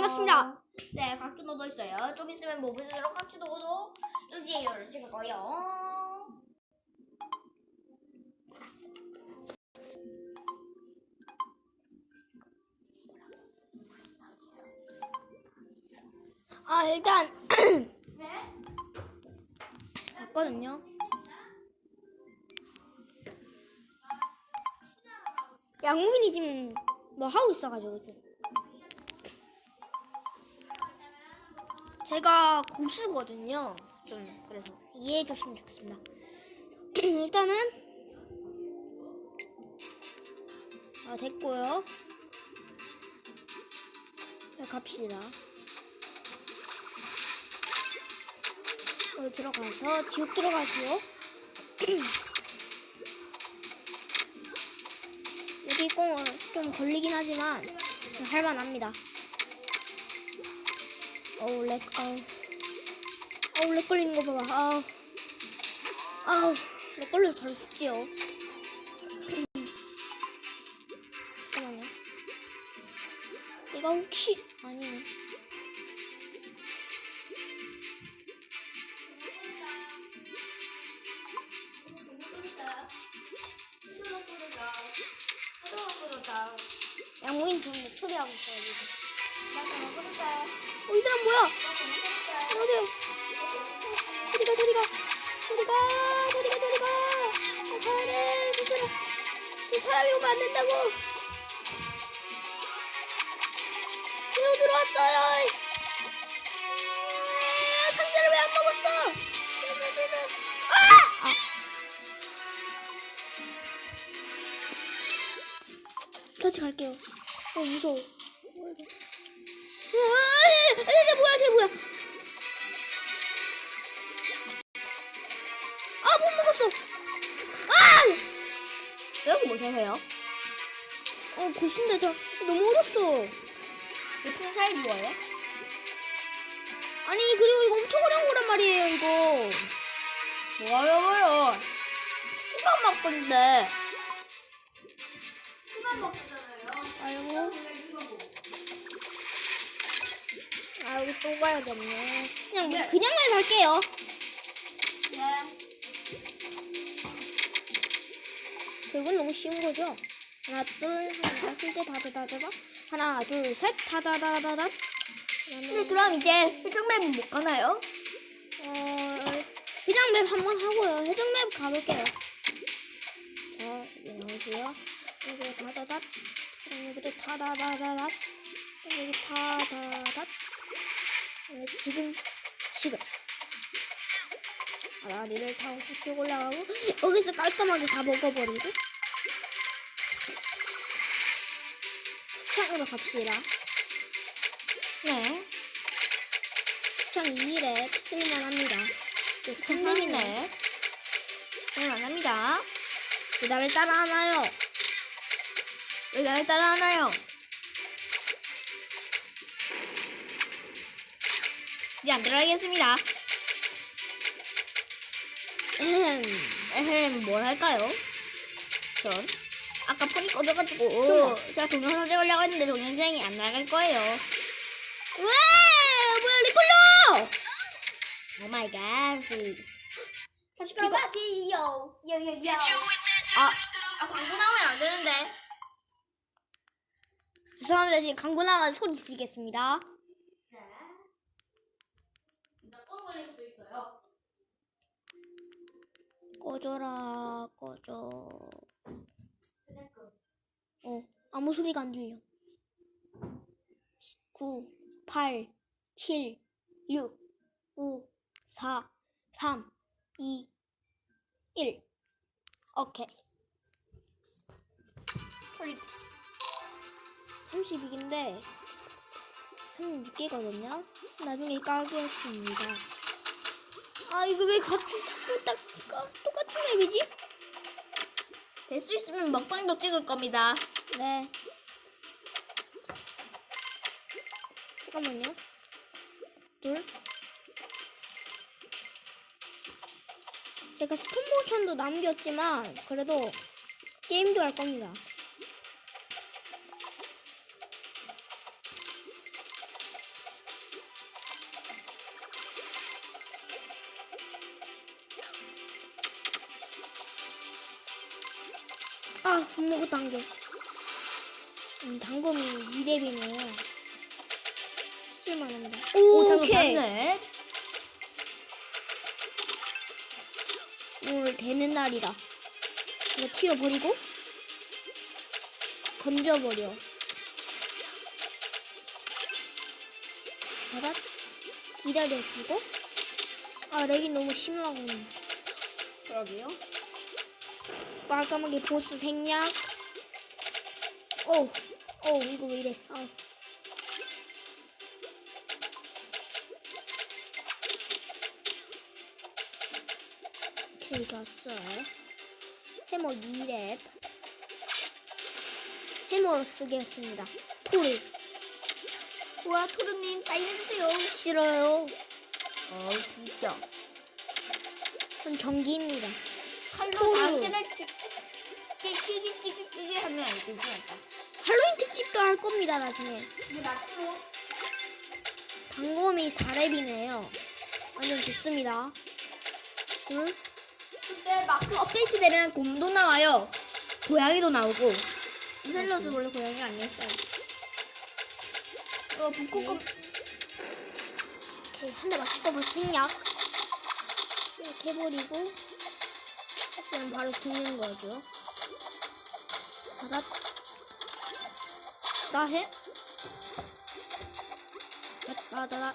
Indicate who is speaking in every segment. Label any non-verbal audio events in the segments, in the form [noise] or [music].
Speaker 1: 반갑습니다.
Speaker 2: 네, 각주노도 있어요. 좀 있으면 모브즈로 각주노도 일지예요를 찍을 거예요.
Speaker 1: 아 일단 [clears throat]
Speaker 2: 네?
Speaker 1: 봤거든요. 양무인이 지금 뭐 하고 있어가지고 좀. 제가 고수거든요. 좀 그래서 이해해 줬으면 좋겠습니다. [clears throat] 일단은 아 됐고요. 자, 갑시다. 여기 들어가서 지옥 들어가고요. [clears throat] 여기 꼭좀 걸리긴 하지만 할만합니다. 어우 렉 아우 아우 렉 걸리는 거 봐봐 아우 아우 렉 걸려서 바로 죽지요. 잠깐만요. 이거 혹시 아니네. 양모인 좀 소리하고 있어요. 어, 이 사람 뭐야? 어디요? 소리가 소리가. 소리가 소리가 소리가. 아, 잘해 진짜 저 사람이 오면 안 된다고. 새로 들어왔어요. 아, 상자를 왜 안 먹었어? 아! 아! 다시 갈게요. 어 무서워
Speaker 2: 해요?
Speaker 1: 어, 고신데 저 너무 어렵어.
Speaker 2: 높은 사이 뭐예요?
Speaker 1: 아니, 그리고 이거 엄청 어려운 거란 말이에요, 이거.
Speaker 2: 뭐예요, 뭐요? 스키만 먹던데. 스키만 먹잖아요.
Speaker 1: 아이고, 아, 여기 또 가야겠네. 그냥,
Speaker 2: 네.
Speaker 1: 그냥만 갈게요.
Speaker 2: 네.
Speaker 1: 결국은 너무 쉬운 거죠? 하나, 둘, 하나, 쓸때 다다다다다. 하나, 둘, 셋, 다다다다다.
Speaker 2: 근데 그럼 이제 회전맵은 못 가나요?
Speaker 1: 어, 그냥 맵한번 하고요. 해적 맵 가볼게요. 자, 여기 나오세요. 여기. 그럼 여기도 다다다다닷. 그럼 여기 다다닷. 어, 지금, 지금. 아라리를 타고 쭉 올라가고, 여기서 깔끔하게 다 먹어버리고. 창으로 갑시다.
Speaker 2: 네.
Speaker 1: 창 2랩 쓸만 합니다. 저
Speaker 2: 선생님이네. 네, 안 합니다.
Speaker 1: 왜 나를 따라하나요?
Speaker 2: 왜 나를 따라하나요? 이제 안 들어가겠습니다. 에헴, 에헴, 뭘 할까요? 전 아까 폰이 꺼져가지고
Speaker 1: 좋아.
Speaker 2: 제가 동영상 찍으려고 했는데 동영상이 안 나갈 거예요.
Speaker 1: 왜? 뭐야, 리콜로!
Speaker 2: 오 마이 갓. 잠시만 봐요. 요요요. 아, 아 광고 나오면 안 되는데.
Speaker 1: 죄송합니다. 지금 광고 나가 소리 줄이겠습니다.
Speaker 2: 네. 몇 번 걸릴 수 있어요.
Speaker 1: 꺼져라, 꺼져. 어, 아무 소리가 안 들려. 9, 8, 7, 6, 5, 4, 3, 2, 1. 오케이.
Speaker 2: 소리
Speaker 1: 32개인데 36개거든요. 나중에 까겠습니다. 아 이거 왜 같이 자꾸 딱 까- 똑같은 맵이지?
Speaker 2: 될 수 있으면 먹방도 찍을 겁니다.
Speaker 1: 네. 잠깐만요. 둘. 제가 스톱모션도 남겼지만 그래도 게임도 할 겁니다. 아, 한 개. 음, 당금이 2렙이네요. 쓸만합니다.
Speaker 2: 오,
Speaker 1: 오케이. 오늘 되는 날이다. 이거 튀어버리고, 건져버려. 바닥 기다려주고, 아, 렉이 너무 심하고.
Speaker 2: 그러게요.
Speaker 1: 깔끔하게 보스 생략. 오, 오, 이거 왜 이래. 아. 오케이, 갔어요. 해머 2랩. 해머로 쓰겠습니다. 토르.
Speaker 2: 우와, 토르님, 사인해주세요.
Speaker 1: 싫어요.
Speaker 2: 어, 진짜.
Speaker 1: 전 전기입니다.
Speaker 2: 칼로. 당근을 찌찌찌찌찌찌 하면 안 되지 않다.
Speaker 1: 할로윈 특집도 할 겁니다, 나중에.
Speaker 2: 이게 맞죠?
Speaker 1: 단검이 4랩이네요. 완전 좋습니다. 둘.
Speaker 2: 근데 마크 업데이트 되면 곰도 나와요. 고양이도 나오고. 셀러스 원래 고양이 아니었어요. 어, 북극곰.
Speaker 1: 오케이, 한 대 맞추고 뭐 생략. 이렇게 해버리고, 했으면 바로 죽는 거죠. 바닥. 나 해? 나, 나, 나, 나. 아,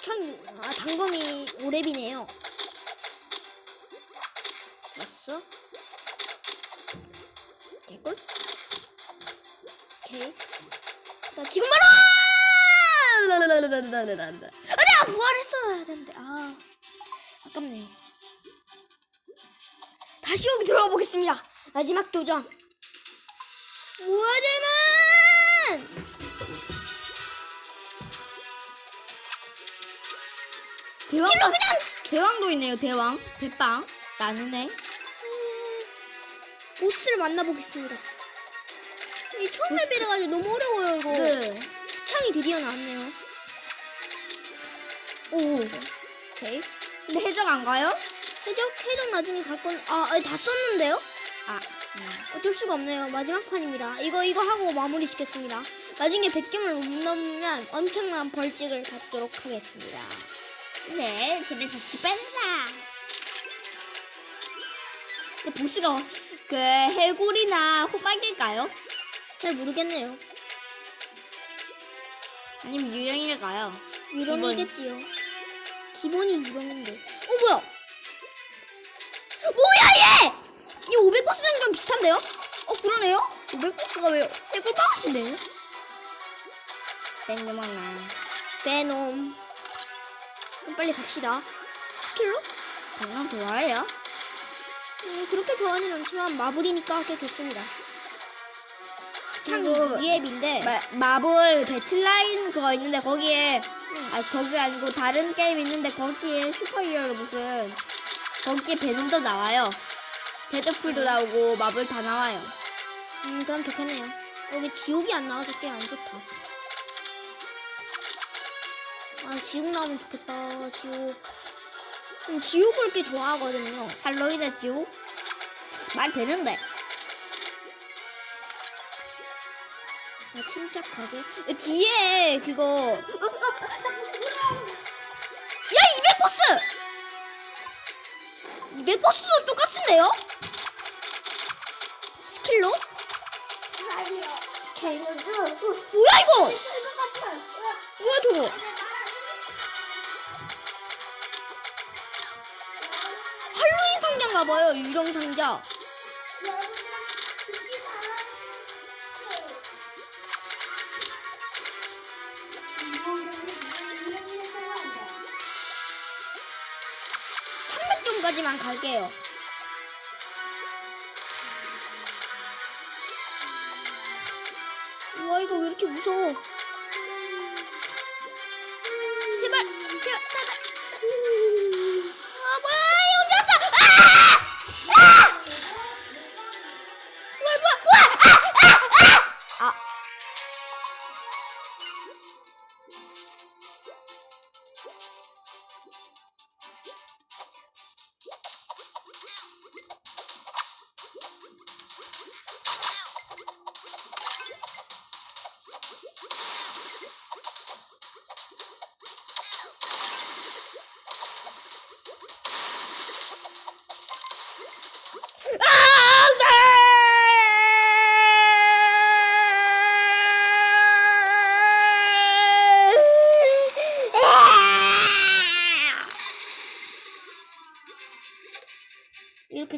Speaker 1: 참, 아, 단검이 5렙이네요. 됐어? 될걸? 오케이. 나 지금 바로! 아, 내가 부활했어야 되는데. 아, 아깝네. 다시 여기 들어가 보겠습니다. 마지막 도전.
Speaker 2: 대왕,
Speaker 1: 스킬로 그냥
Speaker 2: 대왕도 있네요, 대왕. 대빵. 나는 애.
Speaker 1: 보스를 만나보겠습니다. 이 처음 레벨이라 가지고 너무 어려워요 이거.
Speaker 2: 네.
Speaker 1: 창이 드디어 나왔네요.
Speaker 2: 오.
Speaker 1: 오케이.
Speaker 2: 근데 해적 안 가요?
Speaker 1: 해적 해적 나중에 갈 건. 아, 아니, 다 썼는데요?
Speaker 2: 아. 음.
Speaker 1: 어쩔 수가 없네요. 마지막 판입니다. 이거 이거 하고 마무리 짓겠습니다. 나중에 100gem을 못 넘으면 엄청난 벌칙을 받도록 하겠습니다.
Speaker 2: 네, 집에 같이 뺀다. 근데 보스가 그 해골이나 호박일까요?
Speaker 1: 잘 모르겠네요.
Speaker 2: 아니면 유령일까요?
Speaker 1: 유령이겠지요. 기본이 유령인데. 어 뭐야? 뭐야 얘? 이 500버스랑 좀 비슷한데요?
Speaker 2: 어 그러네요? 500보스가 왜 해골 빠가신데요? 땡그만나
Speaker 1: 베놈. 그럼 빨리 갑시다. 스킬로?
Speaker 2: 방금 좋아해요?
Speaker 1: 음, 그렇게 좋아하진 않지만 마블이니까 꽤 좋습니다. 2앱인데
Speaker 2: 마, 마블 배틀라인 그거 있는데 거기에 아 거기 아니고 다른 게임 있는데 거기에 슈퍼히어로 무슨 거기에 베놈도 나와요 데드풀도 나오고 마블 다 나와요
Speaker 1: 음 그럼 좋겠네요. 여기 지옥이 안 나와서 꽤안 좋다. 아 지옥 나오면 좋겠다. 지옥. 음, 지옥을 꽤 좋아하거든요.
Speaker 2: 할로윈의 지옥? 말 되는데
Speaker 1: 아, 침착하게. 야, 뒤에 그거. [laughs] 200버스도 똑같은데요? 스킬로? 뭐야 이거? 뭐야 저거? 할로윈 상자인가 봐요. 유령 상자. 삼백 점까지만 갈게요. 와 이거 왜 이렇게 무서워? 제발 제발 제발.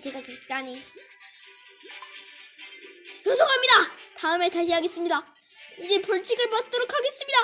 Speaker 1: 제가 됐다니. 죄송합니다. 다음에 다시 하겠습니다. 이제 벌칙을 받도록 하겠습니다.